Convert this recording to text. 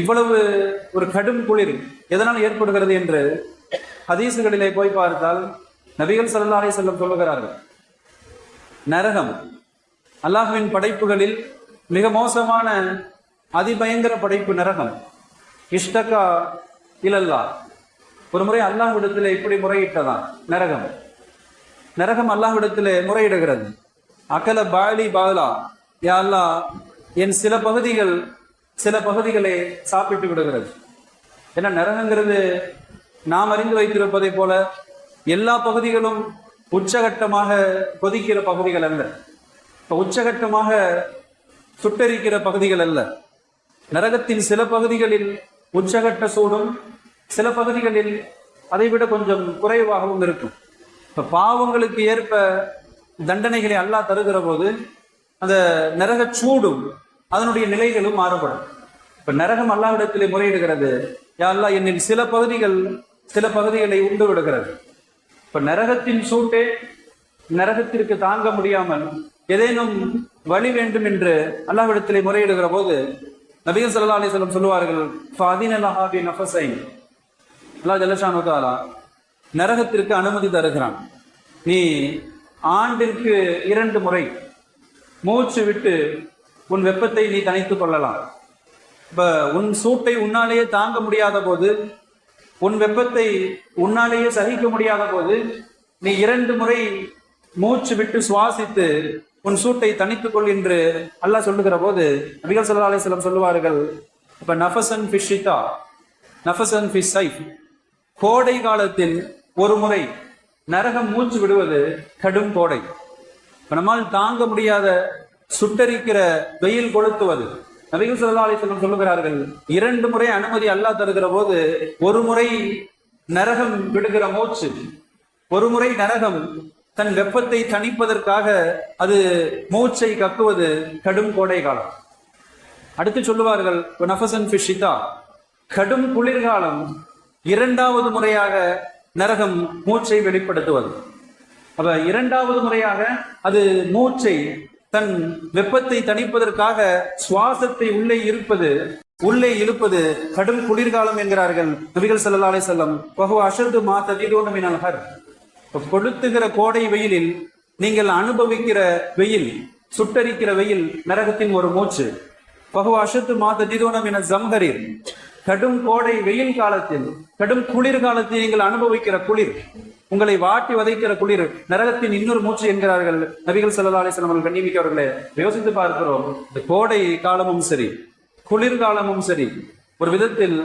இவ்வளவு ஒரு கடும் குளிர் எதனால் ஏற்படுகிறது என்று ஹதீசுகளிலே போய் பார்த்தால் நபிகள் ஸல்லல்லாஹு அலைஹி வஸல்லம் சொல்லுகிறார்கள். நரகம் அல்லாஹுவின் படைப்புகளில் மிக மோசமான அதிபயங்கர படைப்பு நரகம். இஷ்டகா இலல்லா. ஒரு முறை அல்லாஹ்விடத்தில் இப்படி முறையிட்டதான் நரகம். நரகம் அல்லாஹ்விடத்தில் முறையிடுகிறது. அகல பாலி பாலா. யா அல்லாஹ் என் சில பகுதிகள் சில பகுதிகளை சாப்பிட்டு விடுகிறது. ஏன்னா நரகங்கிறது நாம் அறிந்து வைத்திருப்பதை போல எல்லா பகுதிகளும் உச்சகட்டமாக கொதிக்கிற பகுதிகள் அல்ல. இப்போ உச்சகட்டமாக சுட்டரிக்கிற பகுதிகள் அல்ல. நரகத்தின் சில பகுதிகளில் உச்சகட்ட சூடும் சில பகுதிகளில் அதைவிட கொஞ்சம் குறைவாகவும் இருக்கும். இப்போ பாவங்களுக்கு ஏற்ப தண்டனைகளை அல்லா தருகிற போது அந்த நரக சூடும் அதனுடைய நிலைகளும் மாறுபடும். இப்ப நரகம் அல்லாவிடத்திலே முறையிடுகிறது. யா என்னின் சில பகுதிகள் சில பகுதிகளை உண்டு விடுகிறது. இப்ப நரகத்தின் சூட்டே நரகத்திற்கு தாங்க முடியாமல் ஏதேனும் வழி வேண்டும் என்று அல்லாஹ்விடத்திலே முறையிடுகிற போது நபிகள் சல்லா அலைஹி சொல்லுவார்கள் அல்லா லஹா நரகத்திற்கு அனுமதி தருகிறான். நீ ஆண்டிற்கு இரண்டு முறை மூச்சு விட்டு உன் வெப்பத்தை நீ தணித்துக் கொள்ளலாம். இப்போ உன் சூட்டை உன்னாலேயே தாங்க முடியாத போது உன் வெப்பத்தை உன்னாலேயே சகிக்க முடியாத போது நீ இரண்டு முறை மூச்சு விட்டு சுவாசித்து உன் சூட்டை தனித்துக் கொள் என்று அல்லாஹ் சொல்லுகிற போது நபிகள் சல்லா அலைஹி சொல்லுவார்கள் இப்ப நஃபசன் ஃபிஷிதா நஃபசன் ஃபிஷ் சைஃப். கோடை காலத்தில் ஒரு முறை நரகம் மூச்சு விடுவது கடும் கோடை. நம்மால் தாங்க முடியாத சுட்டரிக்கிற வெயில் கொளுத்துவது நபிகள் சல்லா அலைஹி சொல்லுகிறார்கள் இரண்டு முறை அனுமதி அல்லாஹ் தருகிற போது ஒரு முறை நரகம் விடுகிற மூச்சு ஒரு முறை நரகம் தன் வெப்பத்தை தணிப்பதற்காக அது மூச்சை கக்குவது கடும் கோடை காலம். அடுத்து சொல்லுவார்கள் நஃபசன் ஃபிஷிதா கடும் குளிர்காலம் இரண்டாவது முறையாக நரகம் மூச்சை வெளிப்படுத்துவது. அப்ப இரண்டாவது முறையாக அது மூச்சை தன் வெப்பத்தை தணிப்பதற்காக சுவாசத்தை உள்ளே இருப்பது உள்ளே இழுப்பது கடும் குளிர்காலம் என்கிறார்கள் நபிகள் செல்லலாலே செல்லம் பகு வஹுவ அஷத்து மா தஜிதூன ஹர். கொளுத்துகிற கோடை வெயிலில் நீங்கள் அனுபவிக்கிற வெயில் சுட்டரிக்கிற வெயில் நரகத்தின் ஒரு மூச்சு. பகு அஷத்து மா தஜிதூன ஜம்ஹரீர். கடும் கோடை வெயில் காலத்தில் கடும் குளிர் காலத்தில் நீங்கள் அனுபவிக்கிற குளிர் உங்களை வாட்டி வதைக்கிற குளிர் நரகத்தின் இன்னொரு மூச்சு என்கிறார்கள் நபிகள் ஸல்லல்லாஹு அலிஸ்லாம் அவர்கள் கண்ணிமிக்கவர்களே யோசித்து பார்க்கிறோம் இந்த கோடை காலமும் சரி குளிர்காலமும் சரி ஒரு விதத்தில்